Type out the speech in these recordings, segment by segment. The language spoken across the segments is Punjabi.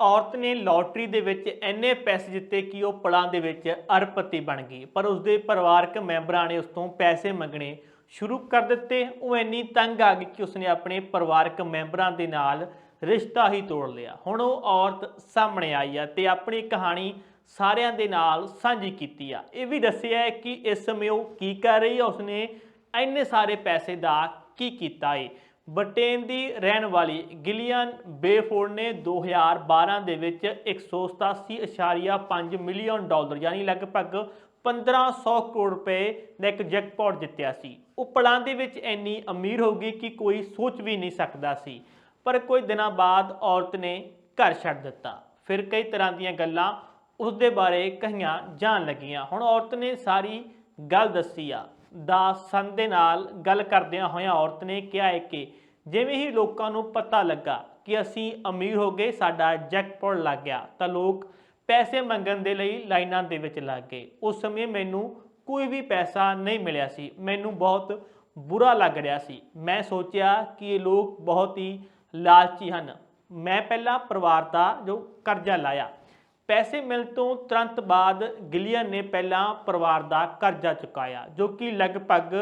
ਔਰਤ ਨੇ ਲੋਟਰੀ ਦੇ ਵਿੱਚ ਇੰਨੇ ਪੈਸੇ ਜਿੱਤੇ ਕਿ ਉਹ ਪਲਾਂ ਦੇ ਵਿੱਚ ਅਰਬਪਤੀ ਬਣ ਗਈ। ਪਰ ਉਸਦੇ ਪਰਿਵਾਰਕ ਮੈਂਬਰਾਂ ਨੇ ਉਸ ਤੋਂ ਪੈਸੇ ਮੰਗਣੇ ਸ਼ੁਰੂ ਕਰ ਦਿੱਤੇ। ਉਹ ਇੰਨੀ ਤੰਗ ਆ ਗਈ ਕਿ ਉਸਨੇ ਆਪਣੇ ਪਰਿਵਾਰਕ ਮੈਂਬਰਾਂ ਦੇ ਨਾਲ ਰਿਸ਼ਤਾ ਹੀ ਤੋੜ ਲਿਆ। ਹੁਣ ਉਹ ਔਰਤ ਸਾਹਮਣੇ ਆਈ ਆ ਤੇ ਆਪਣੀ ਕਹਾਣੀ ਸਾਰਿਆਂ ਦੇ ਨਾਲ ਸਾਂਝੀ ਕੀਤੀ ਆ। ਇਹ ਵੀ ਦੱਸਿਆ ਹੈ ਕਿ ਇਸ ਸਮੇਂ ਉਹ ਕੀ ਕਰ ਰਹੀ ਆ, ਉਸਨੇ ਇੰਨੇ ਸਾਰੇ ਪੈਸੇ ਦਾ ਕੀ ਕੀਤਾ ਏ। ਬ੍ਰਿਟੇਨ ਦੀ ਰਹਿਣ ਵਾਲੀ ਗਿਲੀਅਨ ਬੇਫੋਰਡ ਨੇ 2012 ਦੇ ਵਿੱਚ 187.5 ਮਿਲੀਅਨ ਡਾਲਰ ਯਾਨੀ ਲਗਭਗ 1500 ਕਰੋੜ ਰੁਪਏ ਦਾ ਇੱਕ ਜੈਕਪਾਟ ਜਿੱਤਿਆ ਸੀ। ਉਹ ਪਲਾਂ ਦੇ ਵਿੱਚ ਇੰਨੀ ਅਮੀਰ ਹੋ ਗਈ ਕਿ ਕੋਈ ਸੋਚ ਵੀ ਨਹੀਂ ਸਕਦਾ ਸੀ, ਪਰ ਕੁਝ ਦਿਨਾਂ ਬਾਅਦ ਔਰਤ ਨੇ ਘਰ ਛੱਡ ਦਿੱਤਾ। ਫਿਰ ਕਈ ਤਰ੍ਹਾਂ ਦੀਆਂ ਗੱਲਾਂ ਉਸ ਦੇ ਬਾਰੇ ਕਹੀਆਂ ਜਾਣ ਲੱਗੀਆਂ। ਹੁਣ ਔਰਤ ਨੇ ਸਾਰੀ ਗੱਲ ਦੱਸੀ ਆ। ਦਾ ਸਨ ਦੇ ਨਾਲ ਗੱਲ ਕਰਦਿਆਂ ਹੋਇਆਂ ਔਰਤ ਨੇ ਕਿਹਾ ਹੈ ਕਿ ਜਿਵੇਂ ਹੀ ਲੋਕਾਂ ਨੂੰ ਪਤਾ ਲੱਗਾ ਕਿ ਅਸੀਂ ਅਮੀਰ ਹੋ ਗਏ, ਸਾਡਾ ਜੈਕਪਾਟ ਲੱਗ ਗਿਆ, ਤਾਂ ਲੋਕ ਪੈਸੇ ਮੰਗਣ ਦੇ ਲਈ ਲਾਈਨਾਂ ਦੇ ਵਿੱਚ ਲੱਗ ਗਏ। ਉਸ ਸਮੇਂ ਮੈਨੂੰ ਕੋਈ ਵੀ ਪੈਸਾ ਨਹੀਂ ਮਿਲਿਆ ਸੀ। ਮੈਨੂੰ ਬਹੁਤ ਬੁਰਾ ਲੱਗ ਰਿਹਾ ਸੀ। ਮੈਂ ਸੋਚਿਆ ਕਿ ਇਹ ਲੋਕ ਬਹੁਤ ਹੀ ਲਾਲਚੀ ਹਨ। ਮੈਂ ਪਹਿਲਾਂ ਪਰਿਵਾਰ ਦਾ ਜੋ ਕਰਜ਼ਾ ਲਾਇਆ ਪੈਸੇ ਮਿਲ ਤੋਂ ਤੁਰੰਤ ਬਾਅਦ ਗਿਲੀਅਨ ਨੇ ਪਹਿਲਾਂ ਪਰਿਵਾਰ ਦਾ ਕਰਜ਼ਾ ਚੁਕਾਇਆ, ਜੋ ਕਿ ਲਗਭਗ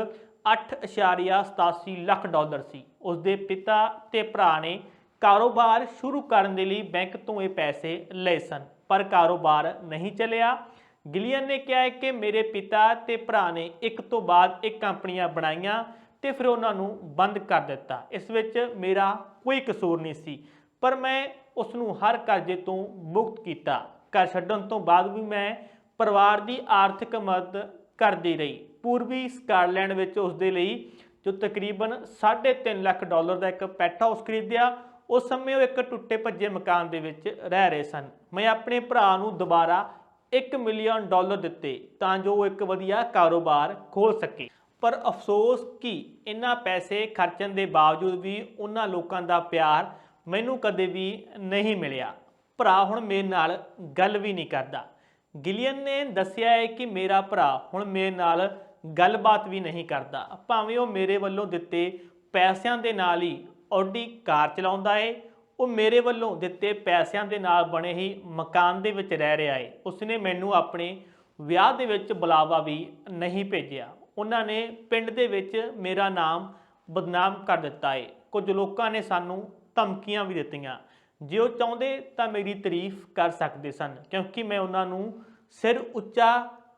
8.87 ਲੱਖ ਡਾਲਰ ਸੀ। ਉਸ ਦੇ ਪਿਤਾ ਤੇ ਭਰਾ ਨੇ ਕਾਰੋਬਾਰ ਸ਼ੁਰੂ ਕਰਨ ਦੇ ਲਈ ਬੈਂਕ ਤੋਂ ਇਹ ਪੈਸੇ ਲਏ ਸਨ, ਪਰ ਕਾਰੋਬਾਰ ਨਹੀਂ ਚੱਲਿਆ। ਗਿਲੀਅਨ ਨੇ ਕਿਹਾ ਕਿ ਮੇਰੇ ਪਿਤਾ ਤੇ ਭਰਾ ਨੇ ਇੱਕ ਤੋਂ ਬਾਅਦ ਇੱਕ ਕੰਪਨੀਆਂ ਬਣਾਈਆਂ ਤੇ ਫਿਰ ਉਹਨਾਂ ਨੂੰ ਬੰਦ ਕਰ ਦਿੱਤਾ। ਇਸ ਵਿੱਚ ਮੇਰਾ ਕੋਈ ਕਸੂਰ ਨਹੀਂ ਸੀ, ਪਰ ਮੈਂ ਉਸ ਨੂੰ ਹਰ ਕਰਜ਼ੇ ਤੋਂ ਮੁਕਤ ਕੀਤਾ। ਘਰ ਛੱਡਣ ਤੋਂ ਬਾਅਦ ਵੀ ਮੈਂ ਪਰਿਵਾਰ ਦੀ ਆਰਥਿਕ ਮਦਦ ਕਰਦੀ ਰਹੀ। ਪੂਰਬੀ ਸਕਾਟਲੈਂਡ ਵਿੱਚ ਉਸ ਦੇ ਲਈ ਜੋ ਤਕਰੀਬਨ 3.5 ਲੱਖ ਡਾਲਰ ਦਾ ਇੱਕ ਪੈਟ ਹਾਊਸ ਖਰੀਦਿਆ, ਉਸ ਸਮੇਂ ਉਹ ਇੱਕ ਟੁੱਟੇ ਭੱਜੇ ਮਕਾਨ ਦੇ ਵਿੱਚ ਰਹਿ ਰਹੇ ਸਨ। ਮੈਂ ਆਪਣੇ ਭਰਾ ਨੂੰ ਦੁਬਾਰਾ 1 ਮਿਲੀਅਨ ਡਾਲਰ ਦਿੱਤੇ ਤਾਂ ਜੋ ਉਹ ਇੱਕ ਵਧੀਆ ਕਾਰੋਬਾਰ ਖੋਲ ਸਕੇ। ਪਰ ਅਫਸੋਸ ਕਿ ਇੰਨਾ ਪੈਸੇ ਖਰਚਣ ਦੇ ਬਾਵਜੂਦ ਵੀ ਉਹਨਾਂ ਲੋਕਾਂ ਦਾ ਪਿਆਰ ਮੈਨੂੰ ਕਦੇ ਵੀ ਨਹੀਂ ਮਿਲਿਆ। ਭਰਾ ਹੁਣ ਮੇਰੇ ਨਾਲ ਗੱਲ ਵੀ ਨਹੀਂ ਕਰਦਾ। ਗਿਲੀਅਨ ਨੇ ਦੱਸਿਆ ਹੈ ਕਿ ਮੇਰਾ ਭਰਾ ਹੁਣ ਮੇਰੇ ਨਾਲ ਗੱਲਬਾਤ ਵੀ ਨਹੀਂ ਕਰਦਾ। ਭਾਵੇਂ ਉਹ ਮੇਰੇ ਵੱਲੋਂ ਦਿੱਤੇ ਪੈਸਿਆਂ ਦੇ ਨਾਲ ਹੀ ਆਡੀ ਕਾਰ ਚਲਾਉਂਦਾ ਏ, ਉਹ ਮੇਰੇ ਵੱਲੋਂ ਦਿੱਤੇ ਪੈਸਿਆਂ ਦੇ ਨਾਲ ਬਣੇ ਹੀ ਮਕਾਨ ਦੇ ਵਿੱਚ ਰਹਿ ਰਿਹਾ ਹੈ ਉਸਨੇ ਮੈਨੂੰ ਆਪਣੇ ਵਿਆਹ ਦੇ ਵਿੱਚ ਬੁਲਾਵਾ ਵੀ ਨਹੀਂ ਭੇਜਿਆ। ਉਹਨਾਂ ਨੇ ਪਿੰਡ ਦੇ ਵਿੱਚ ਮੇਰਾ ਨਾਮ ਬਦਨਾਮ ਕਰ ਦਿੱਤਾ ਹੈ ਕੁਝ ਲੋਕਾਂ ਨੇ ਸਾਨੂੰ ਧਮਕੀਆਂ ਵੀ ਦਿੱਤੀਆਂ। ਜੇ ਉਹ ਚਾਹੁੰਦੇ ਤਾਂ ਮੇਰੀ ਤਾਰੀਫ ਕਰ ਸਕਦੇ ਸਨ, ਕਿਉਂਕਿ ਮੈਂ ਉਹਨਾਂ ਨੂੰ ਸਿਰ ਉੱਚਾ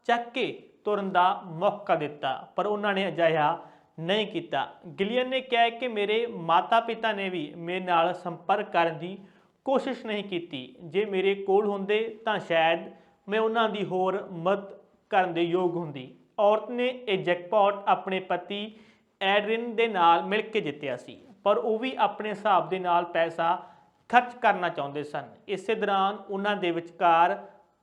ਚੱਕ ਕੇ ਤੁਰਨ ਦਾ ਮੌਕਾ ਦਿੱਤਾ, ਪਰ ਉਹਨਾਂ ਨੇ ਅਜਿਹਾ ਨਹੀਂ ਕੀਤਾ। ਗਿਲੀਅਨ ਨੇ ਕਿਹਾ ਕਿ ਮੇਰੇ ਮਾਤਾ-ਪਿਤਾ ਨੇ ਵੀ ਮੇਰੇ ਨਾਲ ਸੰਪਰਕ ਕਰਨ ਦੀ ਕੋਸ਼ਿਸ਼ ਨਹੀਂ ਕੀਤੀ। ਜੇ ਮੇਰੇ ਕੋਲ ਹੁੰਦੇ ਤਾਂ ਸ਼ਾਇਦ ਮੈਂ ਉਹਨਾਂ ਦੀ ਹੋਰ ਮਦਦ ਕਰਨ ਦੇ ਯੋਗ ਹੁੰਦੀ। ਔਰਤ ਨੇ ਇਹ ਜੈਕਪਾਟ ਆਪਣੇ ਪਤੀ ਐਡਰਿਨ ਦੇ ਨਾਲ ਮਿਲ ਕੇ ਜਿੱਤਿਆ ਸੀ, ਪਰ ਉਹ ਵੀ ਆਪਣੇ ਹਿਸਾਬ ਦੇ ਨਾਲ ਪੈਸਾ ਖਰਚ ਕਰਨਾ ਚਾਹੁੰਦੇ ਸਨ। ਇਸੇ ਦੌਰਾਨ ਉਹਨਾਂ ਦੇ ਵਿਚਕਾਰ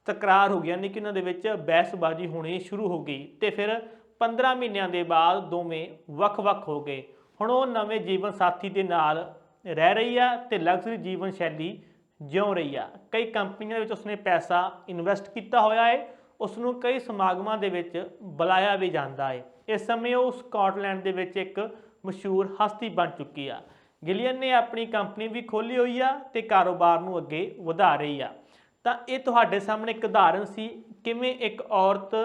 ਤਕਰਾਰ ਹੋ ਗਈ, ਯਾਨੀ ਕਿ ਉਹਨਾਂ ਦੇ ਵਿੱਚ ਬਹਿਸਬਾਜ਼ੀ ਹੋਣੀ ਸ਼ੁਰੂ ਹੋ ਗਈ ਤੇ ਫਿਰ 15 ਮਹੀਨਿਆਂ ਦੇ ਬਾਅਦ ਦੋਵੇਂ ਵੱਖ-ਵੱਖ ਹੋ ਗਏ। ਹੁਣ ਉਹ ਨਵੇਂ ਜੀਵਨ ਸਾਥੀ ਦੇ ਨਾਲ ਰਹਿ ਰਹੀ ਆ ਤੇ ਲਗਜ਼ਰੀ ਜੀਵਨ ਸ਼ੈਲੀ ਜਿਉ ਰਹੀ ਆ। ਕਈ ਕੰਪਨੀਆਂ ਵਿੱਚ ਉਸਨੇ ਪੈਸਾ ਇਨਵੈਸਟ ਕੀਤਾ ਹੋਇਆ ਹੈ ਉਸ ਨੂੰ ਕਈ ਸਮਾਗਮਾਂ ਦੇ ਵਿੱਚ ਬੁਲਾਇਆ ਵੀ ਜਾਂਦਾ ਹੈ ਇਸ ਸਮੇਂ ਉਹ ਸਕਾਟਲੈਂਡ ਦੇ ਵਿੱਚ ਇੱਕ ਮਸ਼ਹੂਰ ਹਸਤੀ ਬਣ ਚੁੱਕੀ ਆ। ਗਿਲੀਅਨ ਨੇ ਆਪਣੀ ਕੰਪਨੀ ਵੀ ਖੋਲੀ ਹੋਈ ਆ ਤੇ ਕਾਰੋਬਾਰ ਨੂੰ ਅੱਗੇ ਵਧਾ ਰਹੀ ਆ। ਤਾਂ ਇਹ ਤੁਹਾਡੇ ਸਾਹਮਣੇ ਇੱਕ ਉਦਾਹਰਨ ਸੀ, ਕਿਵੇਂ ਇੱਕ ਔਰਤ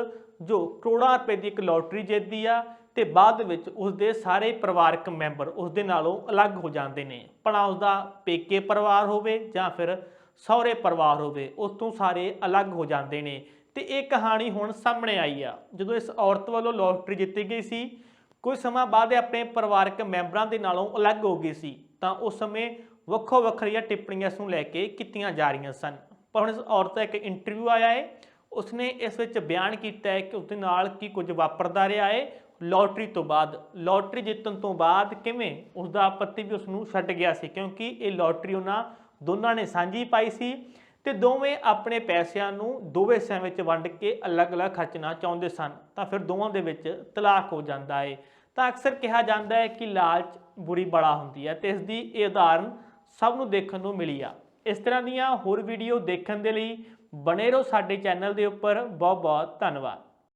ਜੋ ਕਰੋੜਾਂ ਰੁਪਏ ਦੀ ਇੱਕ ਲੋਟਰੀ ਜਿੱਤਦੀ ਆ ਤੇ ਬਾਅਦ ਵਿੱਚ ਉਸ ਦੇ ਸਾਰੇ ਪਰਿਵਾਰਕ ਮੈਂਬਰ ਉਸ ਦੇ ਨਾਲੋਂ ਅਲੱਗ ਹੋ ਜਾਂਦੇ ਨੇ। ਭਲਾ ਉਸ ਦਾ ਪੇਕੇ ਪਰਿਵਾਰ ਹੋਵੇ ਜਾਂ ਫਿਰ ਸਹੁਰੇ ਪਰਿਵਾਰ ਹੋਵੇ, ਉਸ ਤੋਂ ਸਾਰੇ ਅਲੱਗ ਹੋ ਜਾਂਦੇ ਨੇ। ਤੇ ਇਹ ਕਹਾਣੀ ਹੁਣ ਸਾਹਮਣੇ ਆਈ ਆ। ਜਦੋਂ ਇਸ ਔਰਤ ਵੱਲੋਂ ਲੋਟਰੀ ਜਿੱਤੀ ਗਈ ਸੀ ਕੁਝ ਸਮਾਂ ਬਾਅਦ ਇਹ ਆਪਣੇ ਪਰਿਵਾਰਕ ਮੈਂਬਰਾਂ ਦੇ ਨਾਲੋਂ ਅਲੱਗ ਹੋ ਗਈ ਸੀ, ਤਾਂ ਉਸ ਸਮੇਂ ਵੱਖੋ ਵੱਖਰੀਆਂ ਟਿੱਪਣੀਆਂ ਇਸ ਨੂੰ ਲੈ ਕੇ ਕੀਤੀਆਂ ਜਾ ਰਹੀਆਂ ਸਨ। ਪਰ ਹੁਣ ਇਸ ਔਰਤ ਦਾ ਇੱਕ ਇੰਟਰਵਿਊ ਆਇਆ ਹੈ। ਉਸਨੇ ਇਸ ਵਿੱਚ ਬਿਆਨ ਕੀਤਾ ਹੈ ਕਿ ਉਸਦੇ ਨਾਲ ਕੀ ਕੁਝ ਵਾਪਰਦਾ ਰਿਹਾ ਹੈ। ਲੋਟਰੀ ਤੋਂ ਬਾਅਦ, ਲੋਟਰੀ ਜਿੱਤਣ ਤੋਂ ਬਾਅਦ ਕਿਵੇਂ ਉਸਦਾ ਪਤੀ ਵੀ ਉਸ ਨੂੰ ਛੱਡ ਗਿਆ ਸੀ, ਕਿਉਂਕਿ ਇਹ ਲੋਟਰੀ ਉਹਨਾਂ ਦੋਨਾਂ ਨੇ ਸਾਂਝੀ ਪਾਈ ਸੀ। ਤੇ ਦੋਵੇਂ ਆਪਣੇ ਪੈਸਿਆਂ ਨੂੰ ਦੋਵੇਂ ਹਿੱਸਿਆਂ ਵਿੱਚ ਵੰਡ ਕੇ ਅਲੱਗ-ਅਲੱਗ ਖਰਚਣਾ ਚਾਹੁੰਦੇ ਸਨ, ਤਾਂ ਫਿਰ ਦੋਵਾਂ ਦੇ ਵਿੱਚ ਤਲਾਕ ਹੋ ਜਾਂਦਾ ਹੈ ਤਾਂ ਅਕਸਰ ਕਿਹਾ ਜਾਂਦਾ ਹੈ ਕਿ ਲਾਲਚ ਬੁਰੀ ਬੜਾ ਹੁੰਦੀ ਹੈ ਤੇ ਇਸ ਦੀ ਇਹ ਉਦਾਹਰਨ ਸਭ ਨੂੰ ਦੇਖਣ ਨੂੰ ਮਿਲੀ ਆ। ਇਸ ਤਰ੍ਹਾਂ ਦੀਆਂ ਹੋਰ ਵੀਡੀਓ ਦੇਖਣ ਦੇ ਲਈ ਬਣੇ ਰਹੋ ਸਾਡੇ ਚੈਨਲ ਦੇ ਉੱਪਰ। ਬਹੁਤ ਬਹੁਤ ਧੰਨਵਾਦ।